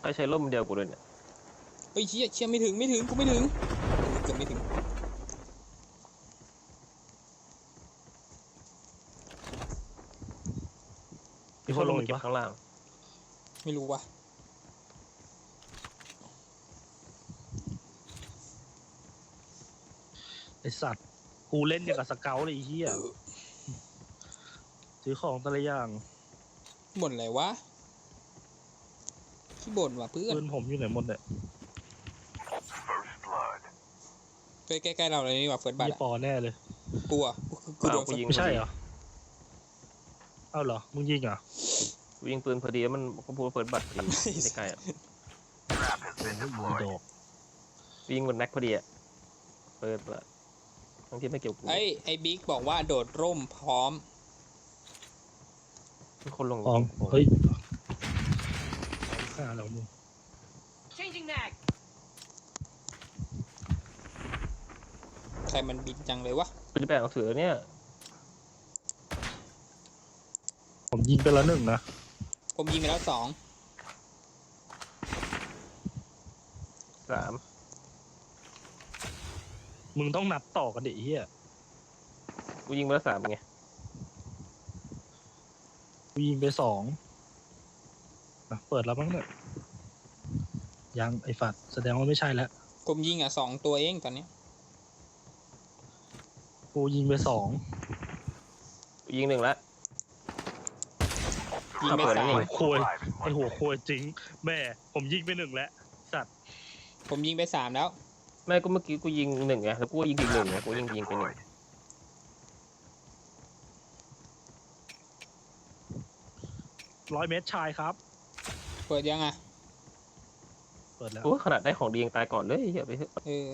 ใครใช้ร่มเดียวกูเลยเนี่ยเฮ้ยเชี่ยเชี่ยไม่ถึงไม่ถึงกูไม่ถึงเกือบไม่ถึงมีคนลงมาเก็บข้างล่าง ไม่รู้ว่ะไอสัตว์ กูเล่นอย่างกับสเกลเลยไอ้เฮียซื้อของแต่ละอย่าง บ่นอะไรวะ ขี้บ่นว่ะเพื่อนเพื่อนผมอยู่ไหนหมดเนี่ยใกล้ๆเราเลยนี่ว่ะเฟิร์สบัตยี่ปอแน่เลยกูอะกูกูโดนเปล่ากูยิงไม่ใช่เหรอเอ้าเหรอมึงยิงเหรอกูยิงปืนพอดีแล้วมันก็พูดว่าเปิดบัตรพอดีไม่ไกลอะโอ้ยอีดอกกูยิงบนแม็กพอดีอะเปิดบัตรทั้งที่ไม่เกี่ยวกูไอ้ไอ้บิ๊กบอกว่าโดดร่มพร้อมมีคนลงของเฮ้ย ฆ่าเรามึง Changing mag. ใครมันบินจังเลยวะ กูจะแบ่งหนังสือเนี่ยผมยิงไปแล้วหนึ่งนะ ผมยิงไปแล้วสองสามมึงต้องนับต่อกันดิไอ้เฮียกูยิงไปแล้วสามไงกูยิงไปสอง อะเปิดแล้วมั้งเนี่ยยังไอ้ฝัดแสดงว่าไม่ใช่แล้วผมยิงอะสองตัวเองตอนเนี้ยกูยิงไปสองกูยิงหนึ่งละ ยิงไปเปิดสาแล้วมนี่โควยไอหัวโควยจริง แม่ผมยิงไปหนึ่งแล้ว สัตว์ผมยิงไปสามแล้ว ไม่ก็เมื่อกี้กูยิงหนึ่งไงแล้วกูก็ยิงอีกหนึ่งไงกูยิงยิงไปหนึ่งร้อยเมตรชายครับ เปิดยังอะ เปิดแล้ว โอ้ขนาดได้ของดียังตายก่อนเลยเหี้ยไปเถอะ เออ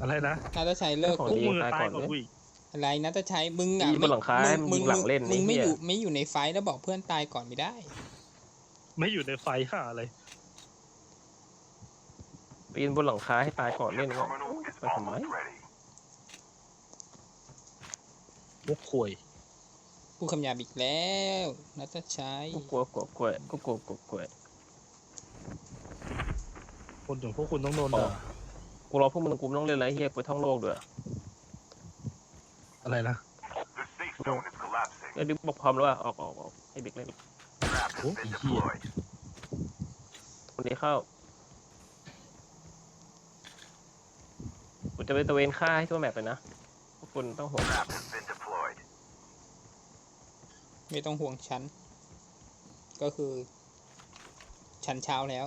อะไรนะนาตาชัยเลิกของพวกดี มึงอะตายตายก่อนก่อนเลยกูอีกอะไรนาตาชัยมึงอะยิงบนหลังคาให้มึงยิงหลังเล่นมึงไม่ไอ้เหี้ย อยู่ไม่อยู่ในไฟท์แล้วบอกเพื่อนตายก่อนไม่ได้ ไม่อยู่ในไฟห่าอะไร ปีนบนหลังคาให้ตายก่อนเล่นว่าไปทำไมพวกควย พูดคำหยาบอีกแล้วนาตาชัยกูกลัวกลัวกลัวกูกลัวกลัวกลัวคนอย่างพวกคุณต้องโดนอ๋อด่ากูรอพวกมึงกูไม่ต้องเล่นอะไรเฮียไปท่องโลกด้วยอะไรนะไอ้บิ๊กบอกพร้อมแล้วว่าออกออกออกให้บิ๊กเล่นโอ้ยเหี้ยคนนี้เข้ากูจะไปตระเวนฆ่าให้ทั่วแมปเลยนะพวกคุณต้องห่วง ไม่ต้องห่วงฉัน ก็คือ ฉันเช้าแล้ว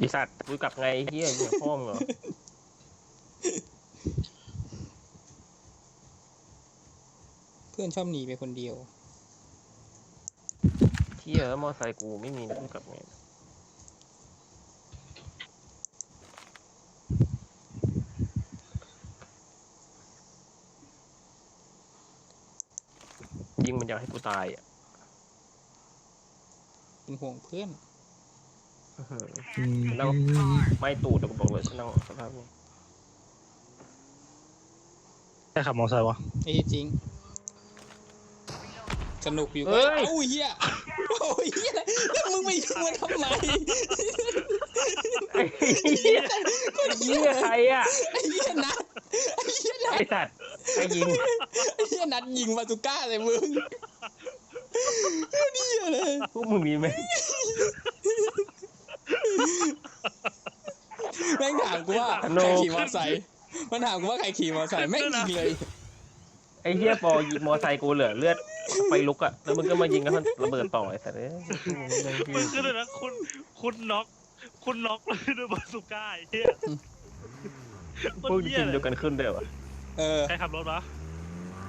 อีสัตว์กูกลับไงเฮียเหยียบพ่อมงเหรอ พื่อนชอบหนีไปคนเดียวเฮียแล้วมอไซค์กูไม่มีแล้วกูกลับไงยิงมันอยากให้กูตายอะเป็นห่วงเพื่อนอื้อหืออืมแล้วไม่ตูดอะกูบอกเลยฉันนั่งสภาพนี้ใครขับมอเตอร์ไซค์วะ ไอ้จริง สนุกอยู่เฮ้ย เอ้าเฮียโอ้ยเฮียแล้วมึงไปยิงมันทำไมไอ้เหี้ยไอ้เหี้ยใครอะไอ้เฮียนัดไอ้เฮียนัดไอ้สัตว์ใครยิงไอ้เฮียนัดยิงบาซูก้าใส่มึงนี่อะไรพวกมึงมีไหมแม่งถามกูว่าโนใครขี่มอเตอร์ไซค์มันถามกูว่าใครขี่มอเตอร์ไซค์แม่งยิงเลย ไอ้เหี้ยปอยิงมอไซค์กูเหลือเลือด ไฟลุกอะ แล้วมึงก็มายิงกันระเบิดต่อไอ้สัตว์เอ้ยมึงคือเลยนะคุณคุณน็อกคุณน็อกเลยด้วยบาสุก้าไอ้เหี้ยพวกยิงเดียวกันขึ้นเดียวอะเออใครขับรถวะ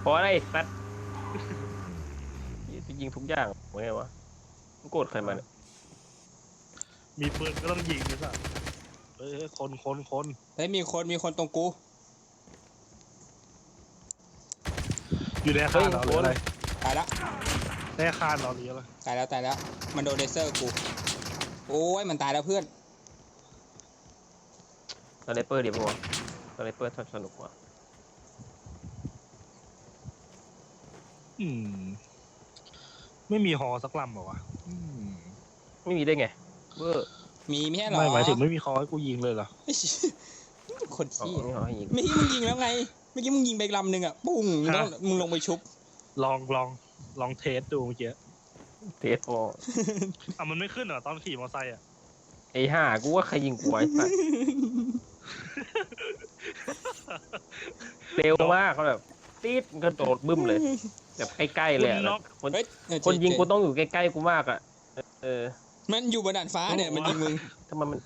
เพราะอะไรไอ้สัตว์ยิงทุกอย่างไงวะมึงโกรธใครมาเนี่ยมีปืนก็ต้องยิงนะสัสเอ้ยคนคนคนเฮ้ยมีคนมีคนตรงกู อยู่ในอาคารเราหรืออะไร ตายละได้คานเราหรือยังตายแล้วตายแล้ว มันโดนเลเซอร์กู โอ้ยมันตายแล้วเพื่อน สไนเปอร์ดีป่าวะสไนเปอร์สนุกกว่าอืม ไม่มีฮอสักลำเหรอวะอืมไม่มีได้ไงเวอร์มีไม่ใช่เหรอไม่หมายถึงไม่มีคอให้กูยิงเลยเหรอคนอ๋อที่ไม่เอาให้ยิง เมื่อกี้มึงยิงแล้วไง เมื่อกี้มึงยิงไปอีกลำหนึ่งอะปุ้งมึงต้องมึงลงไปชุบ ลองลองลองเทสดูเมื่อกี้ เทสพออะมันไม่ขึ้นเหรอตอนขี่มอเตอร์ไซค์อะ ไอ้ห่ากูว่าใครยิงกูไว้สัตว์เร็วมากเขาแบบตีดมันก็โดดบึ้มเลย แบบใกล้ๆเลยอะแบบคนเฮ้ยเออคนยิงเจ๊กูต้องอยู่ใกล้ๆกูมากอะ เออมันอยู่บนด่านฟ้าเนี่ยมันยิงมึง ทำไมมัน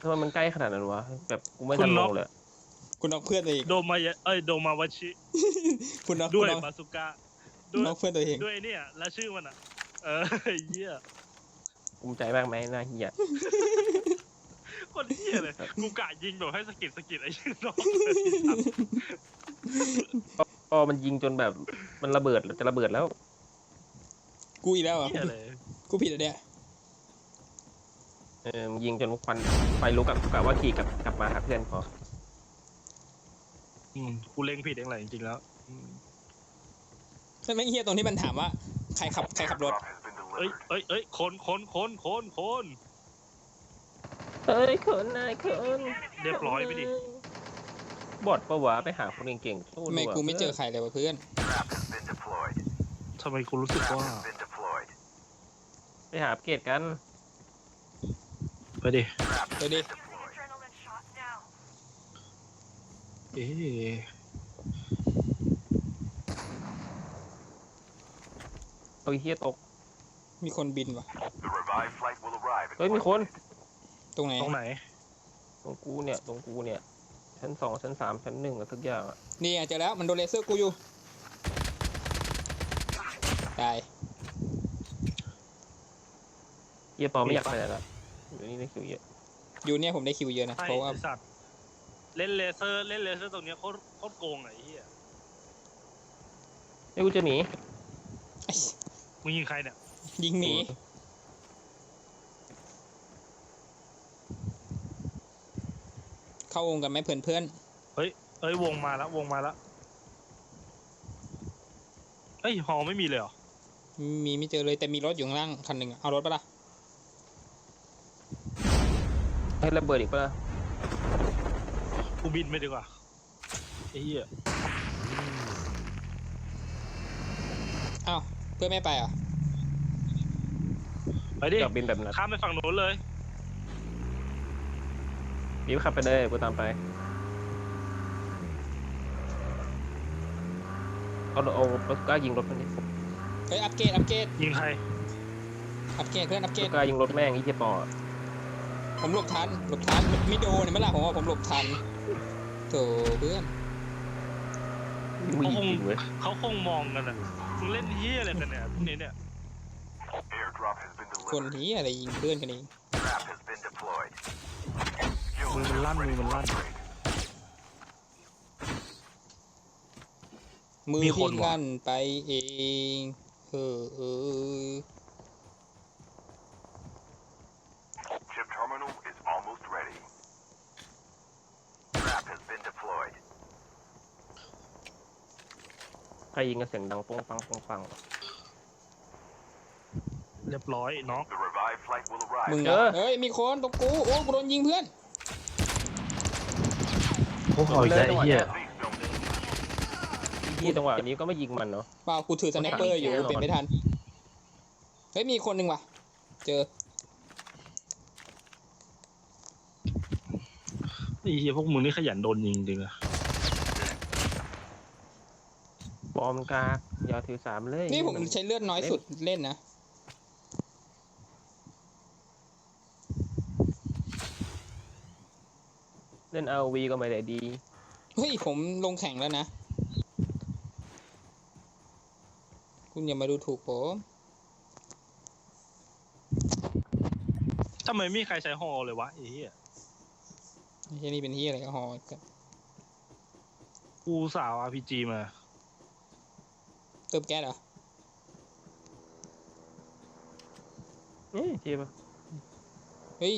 ทำไมมันใกล้ขนาดนั้นวะแบบกูไม่ทันลงเลยอะ คุณน็อกเพื่อนตัวเอง โดมายะเอ้ยโดมาวาชิ คุณน็อกด้วยคุณน็อกบาสุก้าด้วยน็อกเพื่อนตัวเอง ด้วยไอ้เนี่ย แล้วชื่อมันอะ เออไอ้เหี้ยภูมิใจมากไหมหน้าเฮียคนเหี้ยเลย กูกะยิงแบบให้สะกิดสะกิดไอ้ชื่อน้องพอมันยิงจนแบบมันระเบิดจะระเบิดแล้ว กูอีกแล้วเหรอะเหี้ยเลยกูผิดอันเนี้ยเออมันยิงจนควันไฟลุกอะกูกะว่าขี่กลับกลับมาหาเพื่อนพอ อืมกูเล็งผิดเองแหละจริงๆแล้วอืมแต่แม่งเฮียตรงที่มันถามว่าใครขับใครขับรถ เอ้ยเอ้ยเอ้ยคนคนคนคนคนเฮ้ยเขินนายเขินเรียบร้อยไปดิบอดปะวะไปหาคนเก่งๆสู้ทำไมดีว่ากูไม่เจอใครเลยวะเพื่อน ทำไมกูรู้สึกว่าไปหาอัปเกรดกัน ไปดิเดี๋ยวดิ เอ๊ะเอาไอ้เฮียตก มีคนบินวะเฮ้ย มีคน ตรงไหน ตรงไหน ตรงกูเนี่ย ตรงกูเนี่ย ชั้นสองชั้นสามชั้นหนึ่งอะทุกอย่างอะนี่ไงเจอแล้วมันโดนเลเซอร์กูอยู่ ตาย เฮียปอไม่อยากไปไหนละอยู่นี่ในคิวเยอะ อยู่เนี่ยผมได้คิวเยอะนะใช่เพราะว่าไอ้สัตว์ เล่นเลเซอร์เล่นเลเซอร์ตรงเนี้ยโคตรโคตรโกงอะไอ้เหี้ยไอ้ยกูจะหนีไอ้มึงยิงใครเนี่ย ยิงหมีเข้าวงกันไหมเพื่อนเพื่อนเอ้ยวงมาแล้ววงมาแล้วเอ้ยฮอไม่มีเลยเหรอ ๆมีไม่เจอเลยแต่มีรถอยู่ข้างล่างคันหนึ่งอะเอารถปะล่ะให้ระเบิดอีกปะล่ะ กูบินไปดีกว่าไอ้เหี้ยอ้าวเพื่อนไม่ไปเหรอะไปดิอยากบินแบบนั้นข้ามไปฝั่งโน้นเลยบิวขับไปเลยกูตามไปเอาเอารถกล้ายิงรถมันดิเฮ้ยอัปเกรดอัปเกรดยิงใครอัปเกรดเพื่อนอัปเกรรดถกล้ายิงรถแม่งไอ้เฮียปอผมหลบทันหลบทันไม่โดนเห็นไหมล่ะผมว่าผมหลบทัน โถเพื่อนมึงยิงจริงเว้ยเขาคงมองกันอะมึงเล่นเหี้ยอะไรกันเนี่ยพวกนี้เนี่ยคนนี้อะไรยิงเพื่อนกันเองมือมันลั่นมือมันลั่นมือมีคที่นว่ะลั่นไปเองเออเออ Chip terminal is almost ready. Trap has been deployed. ใครยิงกันเสียงดังป้องปังป้องปังเรียบร้อยน้อง The revived flight will มึง arrive. เจนะอเฮ้ย มีคนตรงกู โอ้กูโดนยิงเพื่อนโอ้โหอีกแล้วไอ้เหี้ยที่จังหวะนี้ก็ไม่ยิงมันเนาะ เปล่ากูถือสไนเปอร์อยู่แน่นอนเป็นไม่ทัน เฮ้ย มีคนหนึ่งว่ะ เจอ ไอ้เหี้ยพวกมึงนี่ขยันโดนยิงจริงอะ บอมกากอยาถือสามเลยนี่ผมใช้เลือดน้อยสุดเล่นนะ เล่นเอาวีก็ไม่ได้ดี เฮ้ย ผมลงแข่งแล้วนะ คุณอย่ามาดูถูกผมทำไมไม่มีใครใช้ฮอเลยวะไอ้เหี้ยไอ้เหี้ยนี่เป็นที่อะไรก็ฮอกันกูสาว RPG มาเติมแก๊สเหรอนี่เทียบเฮ้ย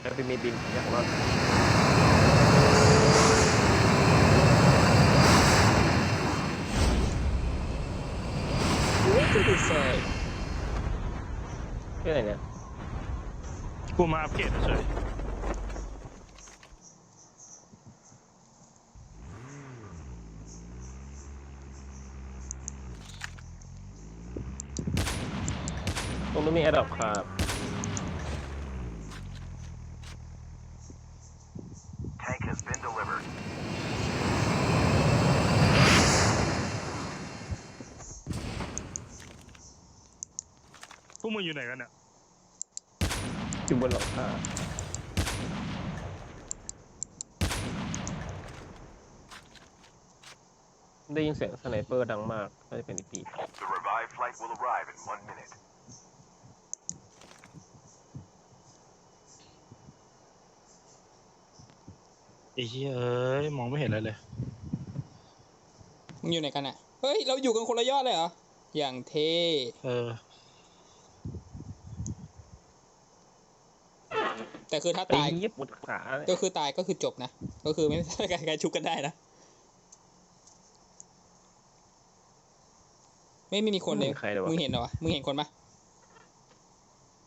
แล้วไปมีบินอย่างรอดใช่เพื่ออะไรเนี่ย กูมาอัปเกรดเฉย ตรงนู้นมี แอดดอปครับ Tank has been delivered. พวกมึงอยู่ไหนกันเนี่ยอยู่บนหลังคาได้ยินเสียงสไนเปอร์ดังมากน่าจะเป็นอีปี The revived flight will arrive in one minute. ไอ้เหี้ยเอ้ยมองไม่เห็นอะไรเลย มึงอยู่ไหนกันอะ เฮ้ย เราอยู่กันคนละยอดเลยเหรอ อย่างเท่เออ แต่คือถ้าไอ้ตายเหี้ยปวดขาเนี่ยก็คือตายก็คือจบนะ ก็คือไม่ใช่การการชุบกันได้นะ ไม่ไม่มีคนเลยไม่มีใครเลยวะมึงเห็นเหรอวะ มึงเห็นคนปะ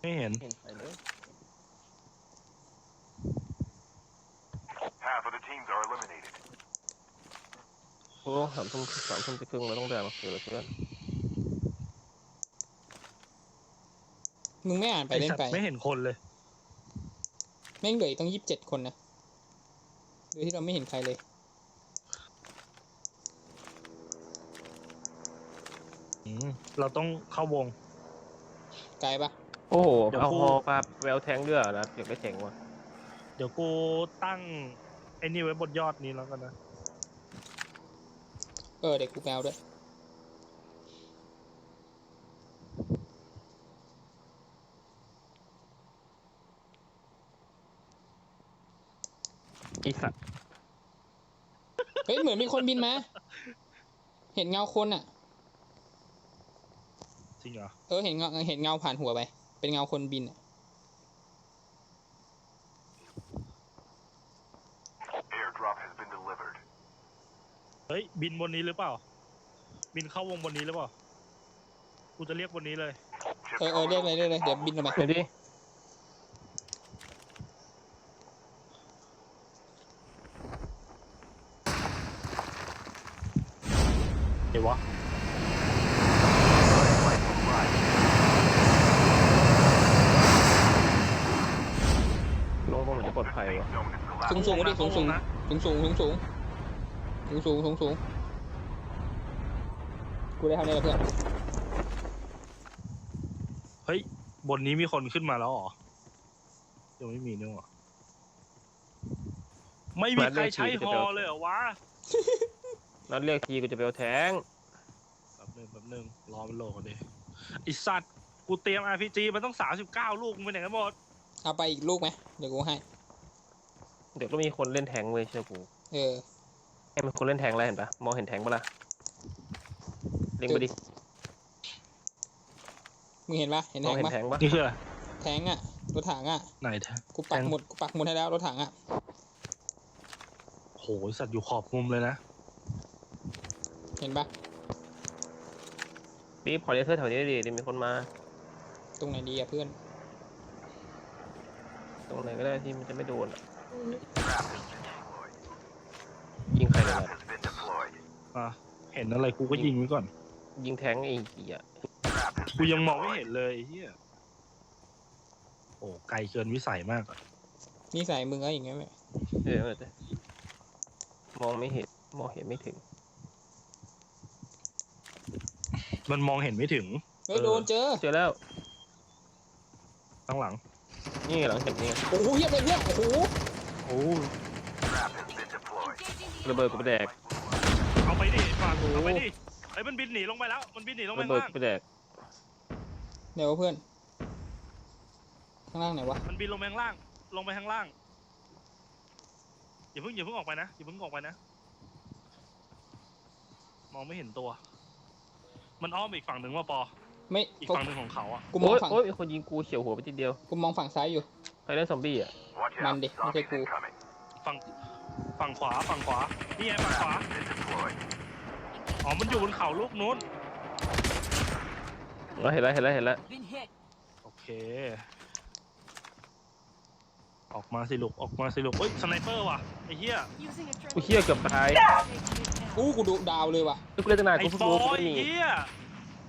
ไม่เห็น เห็นใครเลย teams are eliminated. โอ้สามทุ่มสามทุ่มจะครึ่งเราต้องเดินมาคุยกับเพื่อนมึงไม่อ่านไปไอ้เล่นสัตไปว์ไม่เห็นคนเลย แม่งเหลืออีกต้องยี่สิบเจ็ดคนนะโดยที่เราไม่เห็นใครเลย อืมเราต้องเข้าวง ไกลปะโอ้โหเดี๋ยวเอากู ฮอปลาแววแทงด้วยเหรอนะเก็บได้เจ๋งว่ะเดี๋ยวกูตั้ง ไอ้นี่ไว้บนยอดนี้แล้วกันนะเออเด็กกูแปลด้วย ไอีสัตว์เฮ้ยเหมือนมีคนบินมา เห็นเงาคนอะ จริงเหรอ เออเห็นเงาเห็นเงาผ่านหัวไป เป็นเงาคนบินอะ Airdrop has been delivered. เฮ้ย บินบนนี้หรือเปล่า บินเข้าวงบนนี้หรือเปล่า กูจะเรียกบนนี้เลย Chip เออเออเรียกเลยเรียกเลยเดี๋ยวบินลงไปเดี๋ยวดิเดี๋ยววะ flight will arrive. ลงก็เหมือนจะปลอดภัย Safe ว่ะ zone is สูง collapsing. สูงดิสูงสูงนะสูงสูงสูงสูง สูงสูงสูงสูงกูได้เท่านี้แหละเพื่อนเฮ้ย บนนี้มีคนขึ้นมาแล้วเหรอยังไม่มีเนี่ยหรอไม่มีใครใช้ฮอเลยเหรอวะนัดเรียกทีกูจะไปเอาแทงแป๊บนึงแป๊บนึงรอมันโหลดดิไอสัตว์กูเตรียม RPG มันต้องสามสิบเก้าลูกมึงไปไหนกันหมดเอาไปอีกลูกไหมเดี๋ยวกูให้ เดี๋ยวก็มีคนเล่นแทงเว้ยเชื่อกู เออ ให้มันคนเล่นแทงแล้วเห็นปะมองเห็นแทงปะล่ะเล็งไปดิมึงเห็นปะเห็นมแทองงเห็นปะแทงปะนี่คืออะไรแทงอะรถถังอะไหนแท้กูปักแทง หมุดกูปักหมุดให้แล้วรถถังอะโหสัตว์อยู่ขอบมุมเลยนะ เห็นปะปี๊บขอเลเซอร์แถวนี้ดิเดี๋ยวมีคนมา ตรงไหนดีอะเพื่อนตรงไหนก็ได้ที่มันจะไม่โดนอะ Trap has been deployed. ยิงใครเลย Trap นะ has been deployed. อะเห็นอะไรกูก็ยิงไว้ก่อน ยิงแทงไอ้เหี้ย Trap has กู been ยังมองไม่ deployed. เห็นเลยไอ้เฮียโอ้ไกลเกินวิสัยมากอะนี่ใส่มึงก็อย่างเงี้ยแหละเดี๋ยวเดี๋ยวมองไม่เห็น มองเห็นไม่ถึง มันมองเห็นไม่ถึง เฮ้ยโดนเจอ เจอแล้วข้างหลัง นี่หลังเห็นนี่โอ้โหเยียบเลยเพื่อนโอ้โห โอ้ Trap has been deployed. ระเบิดกูไปแดกเอา ไปดิฝากเอาไปดิไอ้ยมันบินหนีลงไปแล้ว มันบินหนีลงไประเบิดข้างล่างกูไปแดกเดี๋ยวเพื่อน ข้างล่างไหนวะ มันบินลงไปข้างล่าง ลงไปข้างล่าง อย่าเพิ่งอย่าเพิ่งออกไปนะ อย่าเพิ่งออกไปนะ มองไม่เห็นตัว มันอ้อมอีกฝั่งหนึ่งว่าปอ ไม่อีกกูฝั่งหนึ่งของเขาอะกูมอโอ้งยฝั่งโอ้ยมีคนยิงกูเฉียวหัวไปทีเดียวกูมองฝั่งซ้ายอยู่ ใครเล่นซอมบี้อะ Watch out. Mandy, Zombies okay, cool. incoming. ฝั่ง ฝั่งขวาฝั่งขวานี่ไงฝั่งขวา Is deployed. อ๋อมันอยู่บนเขาลูกนู้นเราเห็นแล้วเห็นแล้วเห็นแล้วโอเค ออกมาสิลูกออกมาสิลูกเฮ้ยสไนเปอร์ว่ะไอ้เหี้ย Using กู adrenaline. เชี่ยเกือบตาย อู้กูดูดาวเลยว่ะกูเล่นตั้งนานไอ้กูเพิ่งปอรู้กูไอ้ไม่มีเหี้ย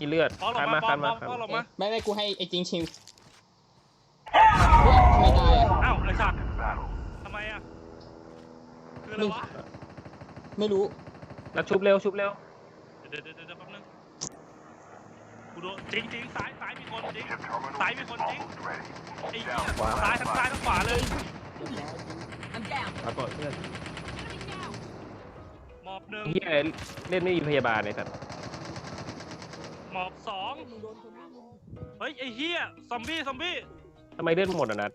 กินเลือดปอหลคับนมามาปอคันปมาอคันปอหลมาบมา ไม่ไม่กูให้ไอ้จริงชิงเฮ้ยทำไม่ตายอะ อ้าว ไอ้สัตว์ Battle. ทำไมอะ คืออะไรวะไม่รู้แล้วชุบเร็วชุบเร็วเดี๋ยวเดี๋ยวเดี๋ยวแป๊บนึงกูโดนจริงจริงซ้ายซ้ายมีคนจริง Chip terminal Sai is với con chính. almost ready. ไอ้เหี้ยซ้ายทั้งซ้ายทั้งขวาเลยเอาก่อนเพื่อนหมอบหนึ่งเฮียเล่นไม่มีพยาบาลเลยสัตว์หมอบสองเฮ้ยไอ้เหี้ยซอมบี้ซอมบี้ทำไมเล่นหมดอะนัด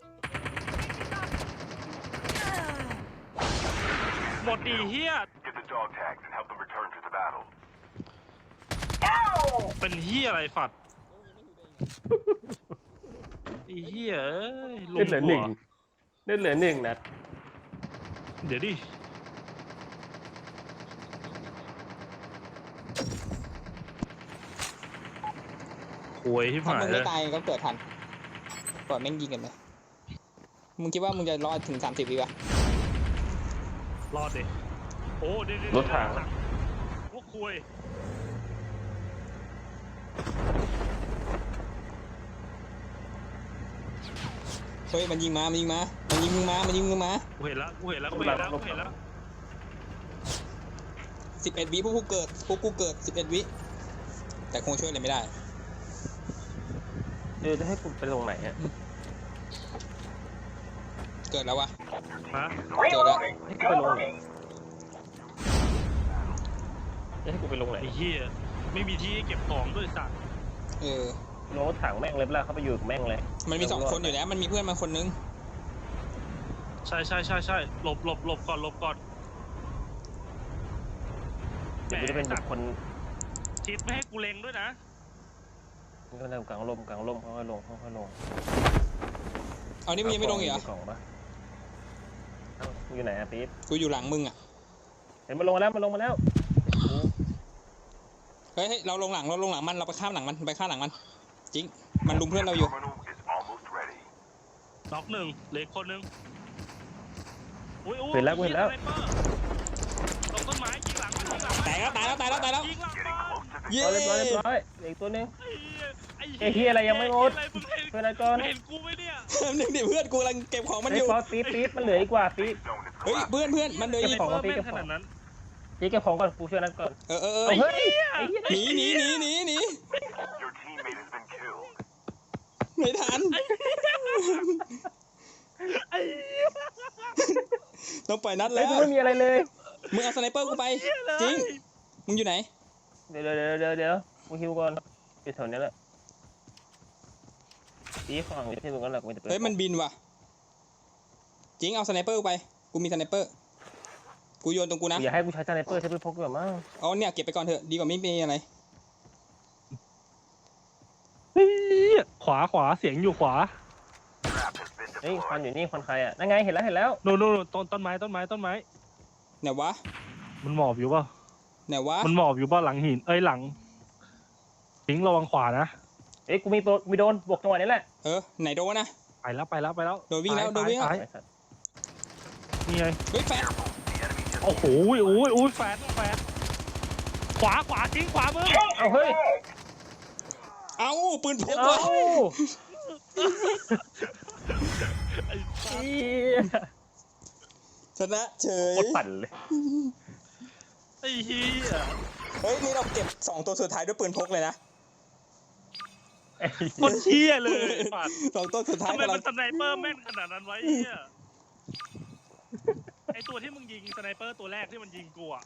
หมดดีเหี้ย Get the dog tags and help them return to the battle. เป็นเหี้ยอะไรฝัดไอ้เหี้ยเอ้ยลเล่นเหลือหนึ่งหัวเล่นเหลือหนึ่งนัดเดี๋ยวดิโวยที่ถ้าผ่านมึงเลไม่ยตายก็เกิดทันปล่อยแม่งยิงกันไปมึงคิดว่ามึงจะรอดถึงสามสิบวิปะ รอดดิโอ้เดี๋ยวเดี๋ยวรถถัง พวกคุยเฮ้ยมันยิงมา มันยิงมา มันยิงมึงมา มันยิงมึงมากูเห็นแล้วกูเห็นแล้วกูเห็นแล้วกูเห็นแล้วสิบเอ็ดวิพวกกูเกิดพวกกูเกิดสิบเอ็ดวิ แต่คงช่วยอะไรไม่ได้ เออจะให้กูไปตรงไหนอะ เกิดแล้ววะ ฮะเจอแล้วให้กูไปลงไหนจะให้กูไปลงไหนไอ้เหี้ยไม่มีที่ให้เก็บของด้วยสัตว์เออลงรถถังแม่งเลยเปล่าเข้าไปอยู่กับแม่งเลย มันมีสองคนอยู่แล้วมันมีเพื่อนมาคนนึง ใช่ใช่ใช่ใช่หลบหลบหลบก่อนหลบก่อนเดี๋ยวกูจะเป็นบุคคลชิดไม่ให้กูเล็งด้วยนะนี่ก็เริ่มกลางลมกลางลมค่อยๆลงค่อยๆลงเอานี่มึงยังไม่ลงอีกเหรอ กล่องปะ เอ้ามึงอยู่ไหนอะปี๊บกูอยู่หลังมึงอะ เห็นมันลงมาแล้วมันลงมาแล้วเฮ้ยเฮ้ยเราลงหลังเราลงหลังมันเราไปข้ามหลังมันไปข้ามหลังมัน จริง มันลุมเพื่อนเราอยู่ Terminal is almost ready. น็อกหนึ่งเหลืออกคนหนึ่งอุ้ยอุ้ยเห็นแล้วกูเห็นแล้วหี้ยสไนเปอร์ตรงต้นไม้ยิงหลังมันยิงหลังมันตายแล้วตายแล้วตายแล้วตายแล้ว ยิงหลัง Getting มัน close to เย้ victory. เอาเรียบร้อยเรียบร้อยเหลืออีกตัวหนึง ไอ้ไอ้เหี้ยอะไรยังไม่หมดไอ้เหี้ยอะไรเพื่อนอะไรก่อนมึงเห็นกูไหมเนี่ยหนึ่งดิเพื่อนกูกำลังเก็บของมันไอ้อยู่ฟอสปี๊บปี๊บมันเหลืออีกกว่าปี๊บ Zone is เฮ้ย collapsed. เพื่อนเพื่อนมันเลยเก็บของสไนเปอร์แม่นขนาดนั้นจีเก็บของก่อนกูช่วยนัดก่อนเออเออเออเอาเฮ้ยไอ้เหี้ยหนีหนีหนีหนีหนี Your teammate has been killed. ไม่ทันต้องปล่อยนัดเฮ้แล้ยว กูไม่มีอะไรเลย มึงเอาสไนเปอร์กูไป จริง มึงอยู่ไหน เดี๋ยวเดี๋ยวเดี๋ยวเดี๋ยวกูฮิวก่อนอยู่แถวนี้แหละ ปี๊บฝั่งที่มึงก็หลักไม่จะเป็นเฮ้ยมันบินว่ะจริงเอาสไนเปอร์กูไป กูมีสไนเปอร์ กูโยนตรงกูนะ อย่าให้กูใช้สไนเปอร์ใช้ปืนพกดีกว่ามั้งเอาเนี่ยเก็บไปก่อนเถอะดีกว่าไม่มีอะไร เฮ้ยขวาขวาเสียงอยู่ขวา Trap has been เฮ้ยควัน deployed. อยู่นี่ควันใครอะนั่นไงเห็นแล้วเห็นแล้วโน่นโน่นโน่นต้นต้นไม้ต้นไม้ต้นไม้ ไหนวะ มันหมอบอยู่ป่ะไหนวะ มันหมอบอยู่ป่ะหลังหินเอ้ยหลังทิ้งระวังขวานะ เอ้ยกูมีตัวมีโดนบวกจังหวะนี้แหละเออไหนโดนนะ ไปแล้วไปแล้วไปแล้วโดนวิ่งแล้วซ้ายโดนวิ่งแล้วซ้ายไอ้สัตว์นี่ไงเฮ้ยแฟน The enemy just โอ้โหโอ้ยโอ้ยแฟดแฟดขวาขวาทิ้งขวามือเอาเฮ้ยเอ้าปืนพกเอาว่ะไอ้เหี้ยชนะเฉยโคตรปั่นเลยไอ้เหี้ยเฮ้ยนี่เราเก็บสองตัวสุดท้ายด้วยปืนพกเลยนะไอ้โคนเหี้ยเลยไอ้ปัดสองตัวสุดท้ายทำไมกำลัมังนสไนเปอร์แม่นขนาดนั้นไวะไอ้เหี้ยไอตัวที่มึงยิงสไนเปอร์ตัวแรกที่มันยิงกูอะ